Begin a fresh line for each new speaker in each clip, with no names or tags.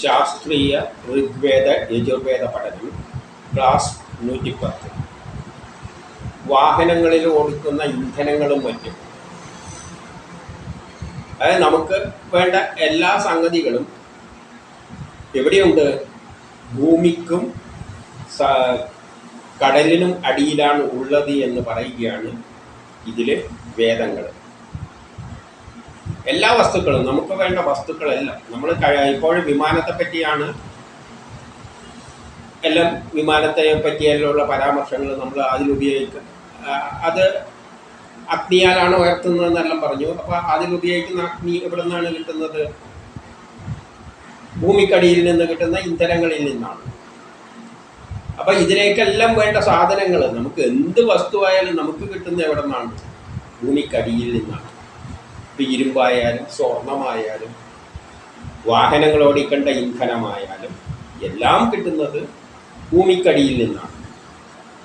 ശാസ്ത്രീയ ഋഗ്വേദ യജുർവേദ പഠനം ക്ലാസ് നൂറ്റിപ്പത്ത്. വാഹനങ്ങളിൽ ഓടിക്കുന്ന ഇന്ധനങ്ങളും മറ്റും. അതായത് നമുക്ക് വേണ്ട എല്ലാ സംഗതികളും എവിടെയുണ്ട്? ഭൂമിക്കും കടലിനും അടിയിലാണ് ഉള്ളത് എന്ന് പറയുകയാണ് ഇതിൽ വേദങ്ങൾ. എല്ലാ വസ്തുക്കളും നമുക്ക് വേണ്ട വസ്തുക്കളെല്ലാം നമ്മൾ ഇപ്പോഴും വിമാനത്തെ പറ്റിയാണ് എല്ലാം വിമാനത്തെ പറ്റിയെല്ലാമുള്ള പരാമർശങ്ങൾ നമ്മൾ അതിലുപയോഗിക്കും അത് അഗ്നിയാലാണ് ഉയർത്തുന്നതെന്നെല്ലാം പറഞ്ഞു. അപ്പോൾ അതിലുപയോഗിക്കുന്ന അഗ്നി എവിടെ നിന്നാണ് കിട്ടുന്നത്? ഭൂമിക്കടിയിൽ നിന്ന് കിട്ടുന്ന ഇന്ധനങ്ങളിൽ നിന്നാണ്. അപ്പം ഇതിലേക്കെല്ലാം വേണ്ട സാധനങ്ങൾ നമുക്ക് എന്ത് വസ്തുവായാലും നമുക്ക് കിട്ടുന്ന എവിടെ നിന്നാണ് ഭൂമിക്കടിയിൽ നിന്നാണ്. ഇപ്പം ഇരുമ്പായാലും സ്വർണമായാലും വാഹനങ്ങൾ ഓടിക്കേണ്ട ഇന്ധനമായാലും എല്ലാം കിട്ടുന്നത് ഭൂമിക്കടിയിൽ നിന്നാണ്.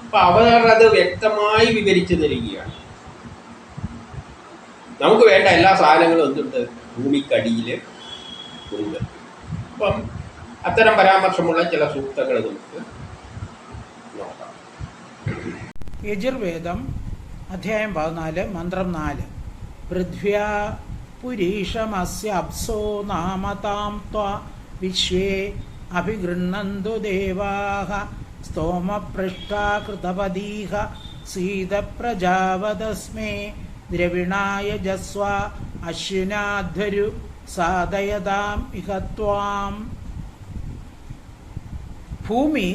അപ്പം അവർ അത് വ്യക്തമായി വിവരിച്ചു തരികയാണ്. നമുക്ക് വേണ്ട എല്ലാ സാധനങ്ങളും എന്തുണ്ട്? ഭൂമിക്കടിയിൽ ഉണ്ട്. അപ്പം അത്തരം പരാമർശമുള്ള ചില സൂക്തങ്ങൾ നമുക്ക് നോക്കാം.
യജുർവേദം അധ്യായം പതിനാല് മന്ത്രം നാല്. പൃഥ്വ്യാ പുരീഷമസ്യ അപ്സോ നാമതാം ത്വ വിശ്വേ അഭിഗൃണ്ണന്തു ദേവാഹ സ്തോമപൃഷ്ടാ കൃതപദീഹ സീതപ്രജാവതസ്മേ ദ്രവിണായ ജസ്വ അശ്വിനാധ്വരു സാധയതാം ഇഹ ത്വാം. ഭൂമി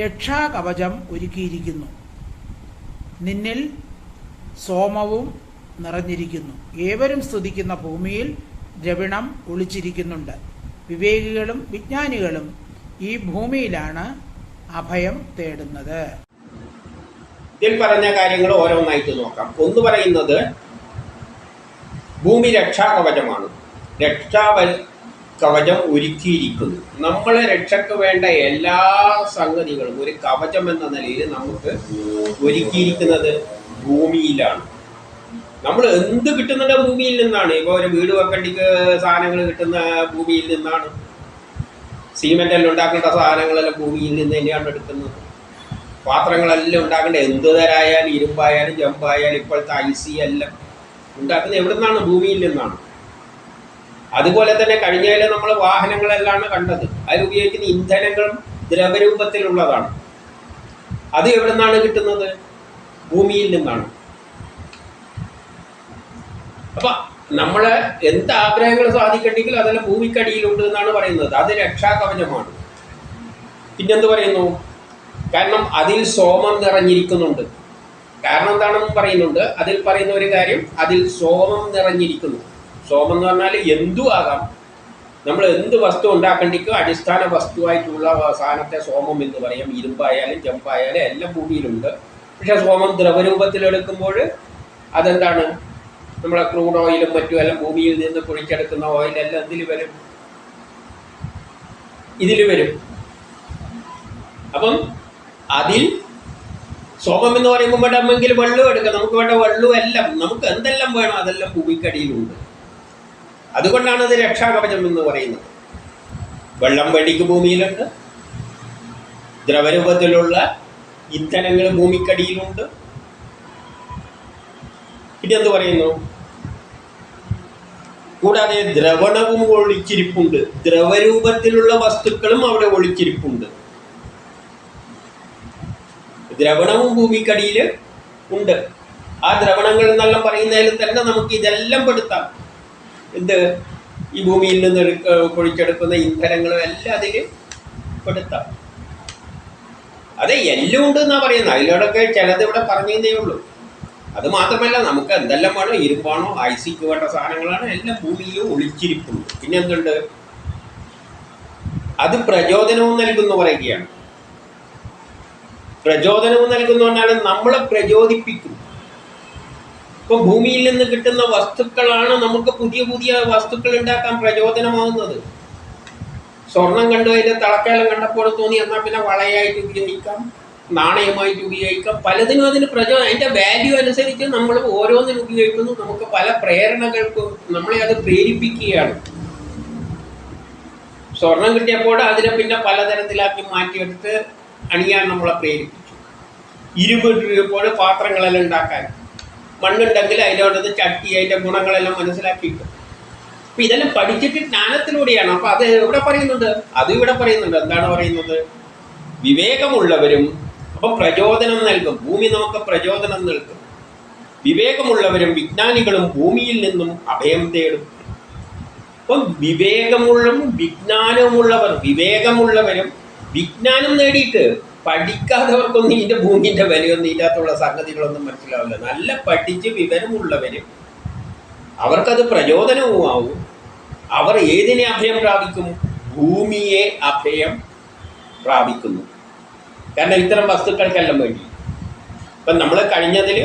രക്ഷാകവചം ഒരുക്കിയിരിക്കുന്നു. നിന്നിൽ സോമവും നിറഞ്ഞിരിക്കുന്നു. ഏവരും സ്തുതിക്കുന്ന ഭൂമിയിൽ ദ്രവിണം ഒളിച്ചിരിക്കുന്നുണ്ട്. വിവേകികളും വിജ്ഞാനികളും ഈ ഭൂമിയിലാണ് അഭയം തേടുന്നത്.
ഇതിൽ പറഞ്ഞ കാര്യങ്ങൾ ഓരോന്നായിട്ട് നോക്കാം. ഒന്ന് പറയുന്നത് ഭൂമി രക്ഷാ കവചമാണ്. രക്ഷാ കവചം ഒരുക്കിയിരിക്കുന്നു. നമ്മളെ രക്ഷയ്ക്ക് വേണ്ട എല്ലാ സംഗതികളും ഒരു കവചം എന്ന നിലയിൽ നമുക്ക് ഒരുക്കിയിരിക്കുന്നത് ഭൂമിയിലാണ്. നമ്മൾ എന്ത് കിട്ടുന്നുണ്ട് ഭൂമിയിൽ നിന്നാണ്. ഇപ്പോൾ ഒരു വീട് വെക്കണ്ടിക്ക് സാധനങ്ങൾ കിട്ടുന്ന ഭൂമിയിൽ നിന്നാണ്. സിമെന്റ് എല്ലാം ഉണ്ടാക്കേണ്ട സാധനങ്ങളെല്ലാം ഭൂമിയിൽ നിന്ന് തന്നെയാണ് എടുക്കുന്നത്. പാത്രങ്ങളെല്ലാം ഉണ്ടാക്കേണ്ട എന്ത് തരായാലും ഇരുമ്പായാലും ജമ്പായാലും ഇപ്പോഴത്തെ ഐ സി എല്ലാം ഉണ്ടാക്കുന്നത് എവിടെ നിന്നാണ് ഭൂമിയിൽ നിന്നാണ്. അതുപോലെ തന്നെ കഴിഞ്ഞതിൽ നമ്മൾ വാഹനങ്ങളെല്ലാം കണ്ടത്. അതിൽ ഉപയോഗിക്കുന്ന ഇന്ധനങ്ങളും ദ്രവരൂപത്തിലുള്ളതാണ്. അത് എവിടെ നിന്നാണ് കിട്ടുന്നത്? ഭൂമിയിൽ നിന്നാണ്. അപ്പൊ നമ്മളെ എന്ത് ആഗ്രഹങ്ങൾ സാധിക്കണ്ടെങ്കിൽ അതെല്ലാം ഭൂമിക്കടിയിലുണ്ട് എന്നാണ് പറയുന്നത്. അത് രക്ഷാകവചമാണ്. പിന്നെന്ത് പറയുന്നു? കാരണം അതിൽ സോമം നിറഞ്ഞിരിക്കുന്നുണ്ട്. കാരണം എന്താണെന്ന് പറയുന്നുണ്ട്. അതിൽ പറയുന്ന ഒരു കാര്യം അതിൽ സോമം നിറഞ്ഞിരിക്കുന്നു. സോമം എന്ന് പറഞ്ഞാൽ എന്തു ആകാം? നമ്മൾ എന്ത് വസ്തു ഉണ്ടാക്കേണ്ടിക്കും അടിസ്ഥാന വസ്തുവായിട്ടുള്ള സാധനത്തെ സോമം എന്ന് പറയാം. ഇരുമ്പായാലും ചെമ്പായാലും എല്ലാം ഭൂമിയിലുണ്ട്. പക്ഷെ സോമം ദ്രവരൂപത്തിലെടുക്കുമ്പോൾ അതെന്താണ്? നമ്മളെ ക്രൂഡ് ഓയിലും മറ്റും എല്ലാം ഭൂമിയിൽ നിന്ന് കുഴിച്ചെടുക്കുന്ന ഓയിലെല്ലാം എന്തിൽ വരും. ഇതിൽ വരും. അപ്പം അതിൽ സോമം എന്ന് പറയുമ്പോൾ വേണമെങ്കിൽ വെള്ളം എടുക്കാം. നമുക്ക് വേണ്ട വെള്ളവും എല്ലാം നമുക്ക് എന്തെല്ലാം വേണം അതെല്ലാം ഭൂമിക്കടിയിലുണ്ട്. അതുകൊണ്ടാണ് അത് രക്ഷാകവചം എന്ന് പറയുന്നത്. വെള്ളം വെടിക്ക് ഭൂമിയിലുണ്ട്. ദ്രവരൂപത്തിലുള്ള ഇന്ധനങ്ങൾ ഭൂമിക്കടിയിലുണ്ട്. പിന്നെ എന്ത് പറയുന്നു? കൂടാതെ ദ്രവണവും ഒളിച്ചിരിപ്പുണ്ട്. ദ്രവരൂപത്തിലുള്ള വസ്തുക്കളും അവിടെ ഒളിച്ചിരിപ്പുണ്ട്. ദ്രവണവും ഭൂമിക്കടിയിൽ ഉണ്ട്. ആ ദ്രവണങ്ങൾ എന്നെല്ലാം പറയുന്നതിൽ തന്നെ നമുക്ക് ഇതെല്ലാം പെടുത്താം. എന്ത്? ഈ ഭൂമിയിൽ നിന്ന് പൊഴിച്ചെടുക്കുന്ന ഇന്ധനങ്ങളും എല്ലാം അതിൽ പെടുത്താം. അതെ എല്ലാം ഉണ്ട് എന്നാ പറയുന്നത്. അതിലൂടെയൊക്കെ ചിലത് ഇവിടെ പറഞ്ഞതേ ഉള്ളൂ. അത് മാത്രമല്ല നമുക്ക് എന്തെല്ലാം വേണോ ഇരുമ്പാണോ ഐസിക്ക് വേണ്ട സാധനങ്ങളാണ് എല്ലാം ഭൂമിയിൽ ഒളിച്ചിരിപ്പുണ്ട്. പിന്നെ എന്തുണ്ട്? അത് പ്രചോദനവും നൽകുന്നു പറയുകയാണ്. പ്രചോദനവും നൽകുന്നു പറഞ്ഞാൽ നമ്മളെ പ്രചോദിപ്പിക്കും ഇപ്പം ഭൂമിയിൽ നിന്ന് കിട്ടുന്ന വസ്തുക്കളാണ് നമുക്ക് പുതിയ പുതിയ വസ്തുക്കൾ ഉണ്ടാക്കാൻ പ്രചോദനമാകുന്നത്. സ്വർണം കണ്ടു അതിന്റെ തളക്കാലം കണ്ടപ്പോൾ തോന്നി എന്നാൽ പിന്നെ വളയായിട്ട് ഉപയോഗിക്കാം. നാണയമായിട്ട് ഉപയോഗിക്കാം പലതിനും അതിന് പ്രചോദനം അതിന്റെ വാല്യൂ അനുസരിച്ച് നമ്മൾ ഓരോന്നിനും ഉപയോഗിക്കുന്നു. നമുക്ക് പല പ്രേരണകൾക്കും നമ്മളെ അത് പ്രേരിപ്പിക്കുകയാണ്. സ്വർണം കിട്ടിയപ്പോൾ അതിനെ പിന്നെ പലതരത്തിലാക്കി മാറ്റിയെടുത്ത് അണിയാൻ നമ്മളെ പ്രേരിപ്പിച്ചു. ഇരുമ്പ് കിട്ടിയപ്പോൾ പാത്രങ്ങളെല്ലാം ഉണ്ടാക്കാൻ. മണ്ണുണ്ടെങ്കിൽ അതിനോടത് ചട്ടി അതിന്റെ ഗുണങ്ങളെല്ലാം മനസ്സിലാക്കിയിട്ട്. അപ്പം ഇതെല്ലാം പഠിച്ചിട്ട് ജ്ഞാനത്തിലൂടെയാണ്. അപ്പം അത് ഇവിടെ പറയുന്നുണ്ട്? അത് ഇവിടെ പറയുന്നുണ്ട്. എന്താണ് പറയുന്നത്? വിവേകമുള്ളവരും അപ്പൊ പ്രചോദനം നൽകും. ഭൂമി നമുക്ക് പ്രചോദനം നൽകും. വിവേകമുള്ളവരും വിജ്ഞാനികളും ഭൂമിയിൽ നിന്നും അഭയം തേടും. അപ്പം വിവേകമുള്ള വിജ്ഞാനമുള്ളവർ വിവേകമുള്ളവരും വിജ്ഞാനം നേടിയിട്ട് പഠിക്കാത്തവർക്കൊന്നും ഇതിന്റെ ഭൂമിന്റെ വിലയൊന്നും ഇല്ലാത്തുള്ള സംഗതികളൊന്നും മനസ്സിലാവില്ല. നല്ല പഠിച്ച് വിവരമുള്ളവരും അവർക്കത് പ്രചോദനവുമാവും. അവർ ഏതിനെ അഭയം പ്രാപിക്കും? ഭൂമിയെ അഭയം പ്രാപിക്കുന്നു. കാരണം ഇത്തരം വസ്തുക്കൾക്കെല്ലാം വേണ്ടി. ഇപ്പം നമ്മൾ കഴിഞ്ഞതിൽ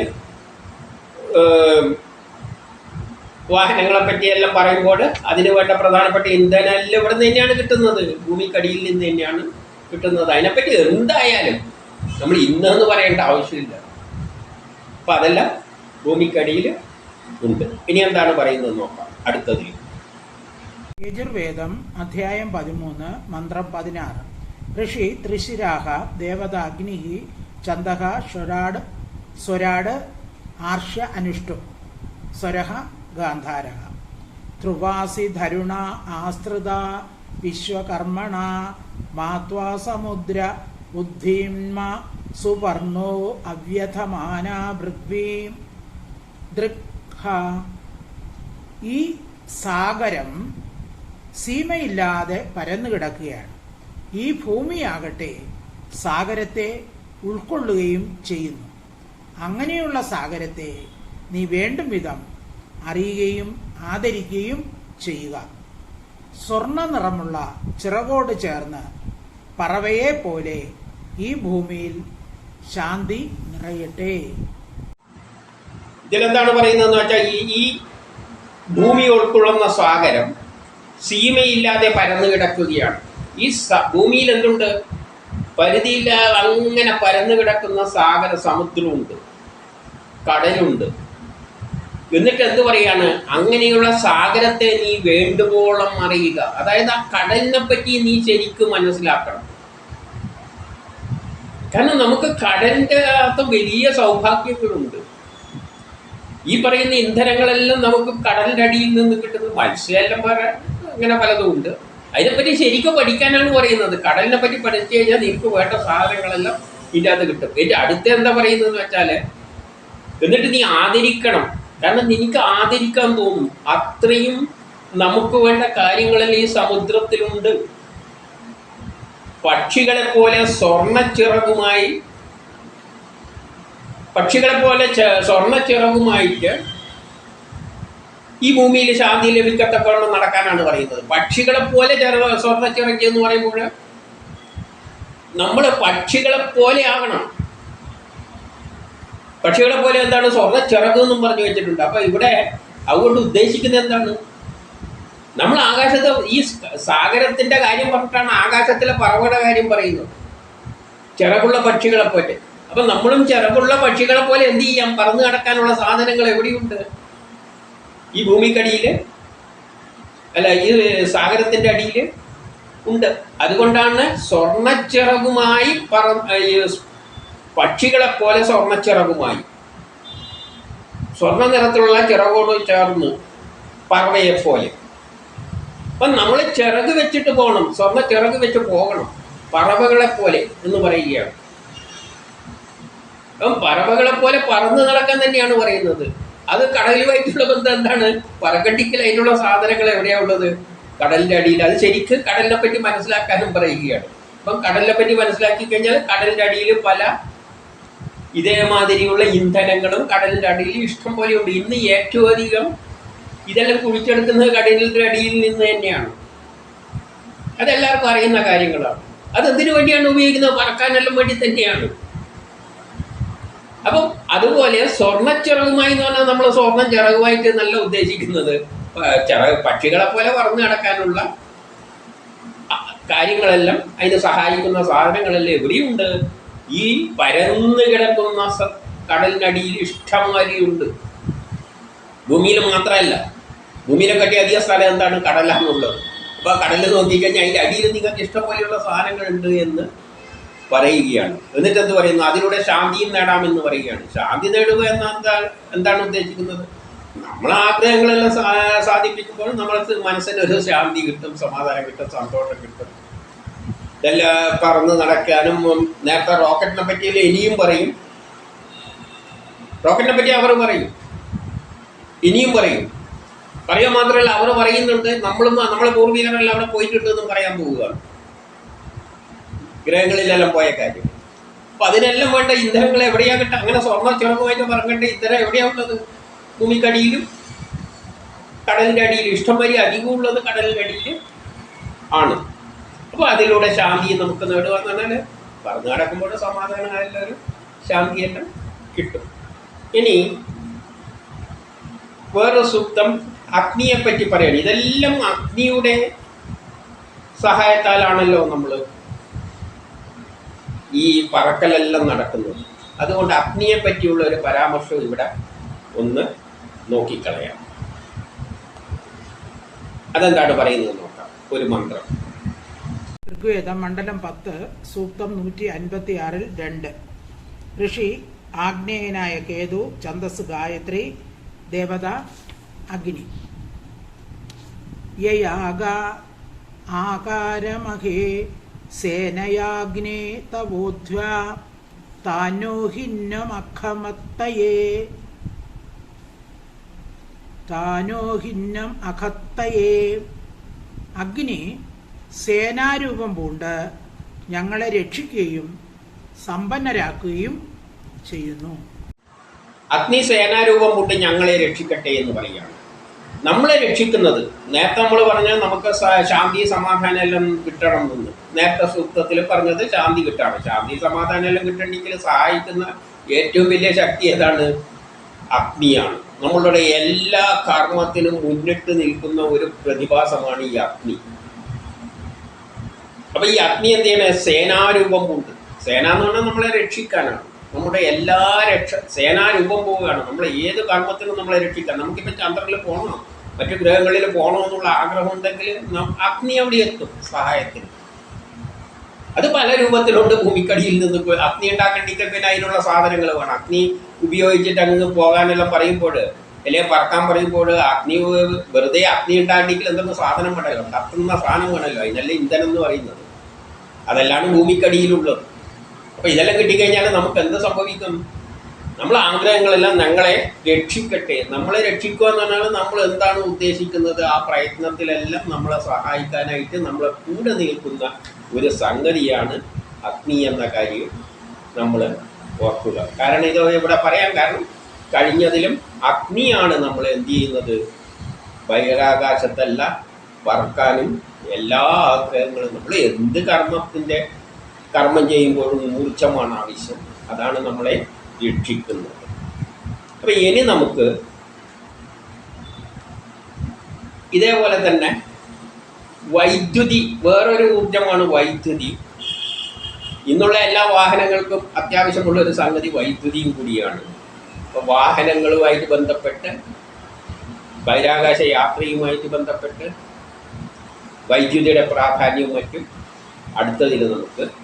വാഹനങ്ങളെ പറ്റിയെല്ലാം പറയുമ്പോൾ അതിന് വേണ്ട പ്രധാനപ്പെട്ട ഇന്ധനമെല്ലാം ഇവിടെ നിന്ന് തന്നെയാണ് കിട്ടുന്നത്. ഭൂമിക്കടിയിൽ നിന്ന് തന്നെയാണ് കിട്ടുന്നത്. അതിനെപ്പറ്റി എന്തായാലും നമ്മൾ ഇന്നെന്ന് പറയേണ്ട ആവശ്യമില്ല. അപ്പം അതെല്ലാം ഭൂമിക്കടിയിൽ ഉണ്ട്. ഇനി എന്താണ് പറയുന്നത് നോക്കാം. അടുത്തതിൽ
യജുർവേദം അധ്യായം പതിമൂന്ന് മന്ത്രം പതിനാറ്. ഋഷി ത്രിശിരാഹ ദേവത അഗ്നി ചന്ദക സ്വരാട് സ്വരാട് ആർഷ്യ അനുഷ്ടു. സ്വരഹ ഗാന്ധാര ധ്രുവാസി ധരുണ ആസ്തൃത വിശ്വകർമ്മണ മാത്വാ സമുദ്ര ബുദ്ധിന്മ സുവർണോ അവ്യഥമാന പൃഥ്വീം ദൃക്ഹ ഈ സാഗരം സീമയില്ലാതെ പരന്നു കിടക്കുകയാണ് ഈ ഭൂമിയാകട്ടെ സാഗരത്തെ ഉൾക്കൊള്ളുകയും ചെയ്യുന്നു. അങ്ങനെയുള്ള സാഗരത്തെ നീ വേണ്ടും വിധം അറിയുകയും ആദരിക്കുകയും ചെയ്യുക. സ്വർണ നിറമുള്ള ചിറകോട് ചേർന്ന് പറവയെ പോലെ ഈ ഭൂമിയിൽ ശാന്തി നിറയട്ടെ.
ഇതിലെന്താണ് പറയുന്നതെന്ന് വെച്ചാൽ ഈ ഈ ഭൂമി ഉൾക്കൊള്ളുന്ന സാഗരം സീമയില്ലാതെ പരന്നു കിടക്കുകയാണ് ഈ ഭൂമിയിൽ എന്തുണ്ട് പരിധിയില്ലാതെ അങ്ങനെ പരന്നു കിടക്കുന്ന സാഗര സമുദ്രമുണ്ട്. കടലുണ്ട്. എന്നിട്ട് എന്ത് പറയാണ്? അങ്ങനെയുള്ള സാഗരത്തെ നീ വേണ്ടുവോളം അറിയുക. അതായത് ആ കടലിനെ പറ്റി നീ ശരിക്കും മനസ്സിലാക്കണം. കാരണം നമുക്ക് കടലിന്റെ അകത്ത് വലിയ സൗഭാഗ്യങ്ങളുണ്ട്. ഈ പറയുന്ന ഇന്ധനങ്ങളെല്ലാം നമുക്ക് കടലിന്റെ അടിയിൽ നിന്ന് കിട്ടുന്ന മത്സ്യമെല്ലാം വേറെ അങ്ങനെ പലതും ഉണ്ട് അതിനെപ്പറ്റി ശരിക്കും പഠിക്കാനാണ് പറയുന്നത്. കടലിനെ പറ്റി പഠിച്ചു കഴിഞ്ഞാൽ നിനക്ക് വേണ്ട സാധനങ്ങളെല്ലാം ഇതിന്റെ അകത്ത് കിട്ടും. എന്റെ അടുത്ത എന്താ പറയുന്നതെന്ന് വെച്ചാൽ എന്നിട്ട് നീ ആദരിക്കണം. കാരണം നിനക്ക് ആദരിക്കാൻ തോന്നും. അത്രയും നമുക്ക് വേണ്ട കാര്യങ്ങളെല്ലാം ഈ സമുദ്രത്തിലുണ്ട്. പക്ഷികളെ പോലെ സ്വർണ ചിറകുമായി പക്ഷികളെ പോലെ സ്വർണ സ്വർണച്ചിറകുമായിട്ട് ഈ ഭൂമിയിൽ ശാന്തി ലഭിക്കത്തക്കവണ്ണം നടക്കാനാണ് പറയുന്നത്. പക്ഷികളെ പോലെ ചെറു സ്വർണച്ചിറക്കി എന്ന് പറയുമ്പോൾ നമ്മൾ പക്ഷികളെ പോലെ ആകണം. പക്ഷികളെ പോലെ എന്താണ്? സ്വർണ ചിറക് എന്നും പറഞ്ഞു വെച്ചിട്ടുണ്ട്. അപ്പൊ ഇവിടെ അതുകൊണ്ട് ഉദ്ദേശിക്കുന്നത് എന്താണ്? നമ്മൾ ആകാശത്തെ ഈ സാഗരത്തിന്റെ കാര്യം പറഞ്ഞിട്ടാണ് ആകാശത്തിലെ പറവയുടെ കാര്യം പറയുന്നത്. ചിറകുള്ള പക്ഷികളെ പോലെ അപ്പൊ നമ്മളും ചിറകുള്ള പക്ഷികളെ പോലെ എന്ത് ചെയ്യാം? പറന്നു കിടക്കാനുള്ള സാധനങ്ങൾ എവിടെയുണ്ട്? ഈ ഭൂമിക്കടിയിൽ അല്ല ഈ സാഗരത്തിന്റെ അടിയിൽ ഉണ്ട്. അതുകൊണ്ടാണ് സ്വർണച്ചിറകുമായി പറ പക്ഷികളെപ്പോലെ പക്ഷികളെ പോലെ സ്വർണച്ചിറകുമായി. സ്വർണ നിറത്തിലുള്ള ചിറകോട് ചേർന്ന് പറവയെ പോലെ. അപ്പം നമ്മൾ ചിറക് വെച്ചിട്ട് പോകണം. സ്വർണ ചിറക് വെച്ച് പോകണം. പറവകളെ പോലെ എന്ന് പറയുകയാണ്. അപ്പം പറവകളെ പോലെ പറന്ന് നടക്കാൻ തന്നെയാണ് പറയുന്നത്. അത് കടലുമായിട്ടുള്ള ബന്ധം എന്താണ്? പറക്കട്ടിക്കൽ അതിനുള്ള സാധനങ്ങൾ എവിടെയാ ഉള്ളത്? കടലിന്റെ അടിയിൽ. അത് ശരിക്കും കടലിനെ പറ്റി മനസ്സിലാക്കാനും പറയുകയാണ്. അപ്പം കടലിനെ പറ്റി മനസ്സിലാക്കി കഴിഞ്ഞാൽ കടലിന്റെ അടിയിൽ പല ഇതേമാതിരിയുള്ള ഇന്ധനങ്ങളും കടലിന്റെ അടിയിൽ ഇഷ്ടം പോലെ ഉണ്ട്. ഇന്ന് ഏറ്റവും അധികം ഇതെല്ലാം കുഴിച്ചെടുക്കുന്നത് കടലിന്റെ അടിയിൽ നിന്ന് തന്നെയാണ്. അതെല്ലാവർക്കും അറിയുന്ന കാര്യങ്ങളാണ്. അത് എന്തിനു വേണ്ടിയാണ് ഉപയോഗിക്കുന്നത്? പറക്കാനെല്ലാം വേണ്ടി തന്നെയാണ്. അതുപോലെ സ്വർണച്ചിറകുമായി എന്ന് പറഞ്ഞാൽ നമ്മൾ സ്വർണം ചിറകുമായിട്ട് നല്ല ഉദ്ദേശിക്കുന്നത്. ചിറക് പക്ഷികളെ പോലെ പറഞ്ഞു കിടക്കാനുള്ള കാര്യങ്ങളെല്ലാം അതിന് സഹായിക്കുന്ന സാധനങ്ങളെല്ലാം എവിടെയുണ്ട് ഈ പരന്ന് കിടക്കുന്ന കടലിനടിയിൽ ഇഷ്ടംമാതിരിയുണ്ട്. ഭൂമിയിൽ മാത്രമല്ല ഭൂമിയിലെ കട്ടി അധിക സ്ഥലം എന്താണ്? കടലാണുള്ളത്. അപ്പൊ കടലിൽ നോക്കിക്കഴിഞ്ഞാൽ അതിന്റെ അടിയിൽ നിങ്ങൾക്ക് ഇഷ്ടം പോലെയുള്ള സാധനങ്ങളുണ്ട് എന്ന് പറയുകയാണ്. എന്നിട്ട് എന്ത് പറയുന്നു? അതിലൂടെ ശാന്തിയും നേടാമെന്ന് പറയുകയാണ്. ശാന്തി നേടുക എന്ന എന്താണ് എന്താണ് ഉദ്ദേശിക്കുന്നത്? നമ്മൾ ആഗ്രഹങ്ങളെല്ലാം സാധിപ്പിക്കുമ്പോൾ നമ്മൾക്ക് മനസ്സിന് ഒരു ശാന്തി കിട്ടും സമാധാനം കിട്ടും സന്തോഷം കിട്ടും. ഇതെല്ലാം പറന്ന് നടക്കാനും നേരത്തെ റോക്കറ്റിനെ പറ്റിയല്ല ഇനിയും പറയും. റോക്കറ്റിനെ പറ്റി അവർ പറയും. ഇനിയും പറയും. പറയാൻ മാത്രമല്ല അവർ പറയുന്നുണ്ട്. നമ്മളും നമ്മളെ പൂർവികരെല്ലാം അവിടെ പോയിട്ടുണ്ടെന്നും പറയാൻ പോവുകയാണ്. ഗ്രഹങ്ങളിലെല്ലാം പോയ കാര്യം. അപ്പൊ അതിനെല്ലാം വേണ്ട ഇന്ധനങ്ങൾ എവിടെയാ കിട്ടുക അങ്ങനെ സ്വർണ ചെറുപ്പമായിട്ട് പറഞ്ഞിട്ട് ഇന്ധനം എവിടെയാ ഉള്ളത്? ഭൂമിക്കടിയിലും കടലിന്റെ അടിയിലും. അധികം അധികമുള്ളത് കടലിന്റെ അടിയിൽ ആണ്. അപ്പോൾ അതിലൂടെ ശാന്തി നമുക്ക് നേടുക എന്ന് പറഞ്ഞാൽ പറഞ്ഞു നടക്കുമ്പോൾ സമാധാനമായുള്ളൊരു ശാന്തിയെല്ലാം കിട്ടും. ഇനി വേറൊരു സൂക്തം അഗ്നിയെ പറ്റി പറയണം. ഇതെല്ലാം അഗ്നിയുടെ സഹായത്താലാണല്ലോ നമ്മൾ ഈ പറക്കലെല്ലാം നടക്കുന്നത്. അതുകൊണ്ട് അഗ്നിയെ പറ്റിയുള്ള ഒരു പരാമർശം ഇവിടെ ഒന്ന് നോക്കിക്കളയാം. അതെന്താണ് പറയുന്നത് നോക്കാം. ഒരു മന്ത്രം.
ഋഗ്വേദം മണ്ഡലം പത്ത് സൂക്തം നൂറ്റി അൻപത്തി ആറിൽ രണ്ട്. ഋഷി ആഗ്നേയനായ കേതു ഛന്ദസ് ഗായത്രി ദേവത അഗ്നി. യയാഗ ആകാരമഹേ സേനയാഗ്നേ തവോധ്വ താനോഹിന്നമഖമത്തയേ താനോഹിന്നം അഖത്തയേ അഗ്നി സേനാരൂപം പൂണ്ട് ഞങ്ങളെ രക്ഷിക്കുകയും സമ്പന്നരാക്കുകയും ചെയ്യുന്നു.
അഗ്നി സേനാരൂപം കൊണ്ട് ഞങ്ങളെ രക്ഷിക്കട്ടെ എന്ന് പറയുകയാണ്. നമ്മളെ രക്ഷിക്കുന്നത് നേരത്തെ നമ്മൾ പറഞ്ഞാൽ നമുക്ക് ശാന്തി സമാധാനം എല്ലാം കിട്ടണം എന്ന്. നേരത്തെ സൂക്തത്തിൽ പറഞ്ഞത് ശാന്തി കിട്ടാണ്. ശാന്തി സമാധാനം എല്ലാം കിട്ടണമെങ്കിൽ സഹായിക്കുന്ന ഏറ്റവും വലിയ ശക്തി ഏതാണ്? അഗ്നിയാണ്. നമ്മളുടെ എല്ലാ കർമ്മത്തിനും മുന്നിട്ട് നിൽക്കുന്ന ഒരു പ്രതിഭാസമാണ് ഈ അഗ്നി. അപ്പൊ ഈ അഗ്നി എന്ത് ചെയ്യണേ? സേനാരൂപം കൊണ്ട്. സേന എന്ന് പറഞ്ഞാൽ നമ്മളെ രക്ഷിക്കാനാണ്. നമ്മുടെ എല്ലാ രക്ഷ സേനാരൂപം പോവുകയാണ്. നമ്മളെ ഏത് കർമ്മത്തിനും നമ്മളെ രക്ഷിക്കാൻ. നമുക്കിപ്പോൾ ചന്ദ്രനിൽ പോകണം? മറ്റു ഗ്രഹങ്ങളിൽ പോകണമെന്നുള്ള ആഗ്രഹം ഉണ്ടെങ്കിൽ അഗ്നി അവിടെ എത്തും സഹായത്തിന്. അത് പല രൂപത്തിലുണ്ട്. ഭൂമിക്കടിയിൽ നിന്ന് അഗ്നി ഉണ്ടാക്കണ്ടെങ്കിൽ പിന്നെ അതിനുള്ള സാധനങ്ങൾ വേണം. അഗ്നി ഉപയോഗിച്ചിട്ട് അങ്ങ് പോകാനെല്ലാം പറയുമ്പോൾ അല്ലെങ്കിൽ പറക്കാൻ പറയുമ്പോൾ അഗ്നി വെറുതെ അഗ്നി ഉണ്ടാകണമെങ്കിൽ എന്തെങ്കിലും സാധനം വേണമല്ലോ. കത്തുന്ന സാധനം വേണമല്ലോ. അതിനല്ലേ ഇന്ധനം എന്ന് പറയുന്നത്. അതെല്ലാം ഭൂമിക്കടിയിലുള്ളത്. അപ്പോൾ ഇതെല്ലാം കിട്ടിക്കഴിഞ്ഞാൽ നമുക്ക് എന്ത് സംഭവിക്കും? നമ്മളെ ആഗ്രഹങ്ങളെല്ലാം ഞങ്ങളെ രക്ഷിക്കട്ടെ. നമ്മളെ രക്ഷിക്കുക എന്ന് പറഞ്ഞാൽ നമ്മൾ എന്താണ് ഉദ്ദേശിക്കുന്നത്? ആ പ്രയത്നത്തിലെല്ലാം നമ്മളെ സഹായിക്കാനായിട്ട് നമ്മളെ കൂടെ നിൽക്കുന്ന ഒരു സംഗതിയാണ് അഗ്നി എന്ന കാര്യം നമ്മൾ ഓർക്കുക. കാരണം ഇത് ഇവിടെ പറയാൻ കാരണം കഴിഞ്ഞതിലും അഗ്നിയാണ് നമ്മൾ എന്ത് ചെയ്യുന്നത്? ബഹിരാകാശത്തല്ല പറക്കാനും എല്ലാ ആഗ്രഹങ്ങളും നമ്മൾ എന്ത് കർമ്മത്തിന്റെ കർമ്മം ചെയ്യുമ്പോഴും ഊർജമാണ് ആവശ്യം. അതാണ് നമ്മളെ രക്ഷിക്കുന്നത് അപ്പം ഇനി നമുക്ക് ഇതേപോലെ തന്നെ വൈദ്യുതി വേറൊരു ഊർജമാണ് വൈദ്യുതി. ഇന്നുള്ള എല്ലാ വാഹനങ്ങൾക്കും അത്യാവശ്യമുള്ള ഒരു സംഗതി വൈദ്യുതിയും കൂടിയാണ്. അപ്പോൾ വാഹനങ്ങളുമായിട്ട് ബന്ധപ്പെട്ട് ബഹിരാകാശ യാത്രയുമായിട്ട് ബന്ധപ്പെട്ട് വൈദ്യുതിയുടെ പ്രാധാന്യവും മറ്റും അടുത്തതിൽ നമുക്ക്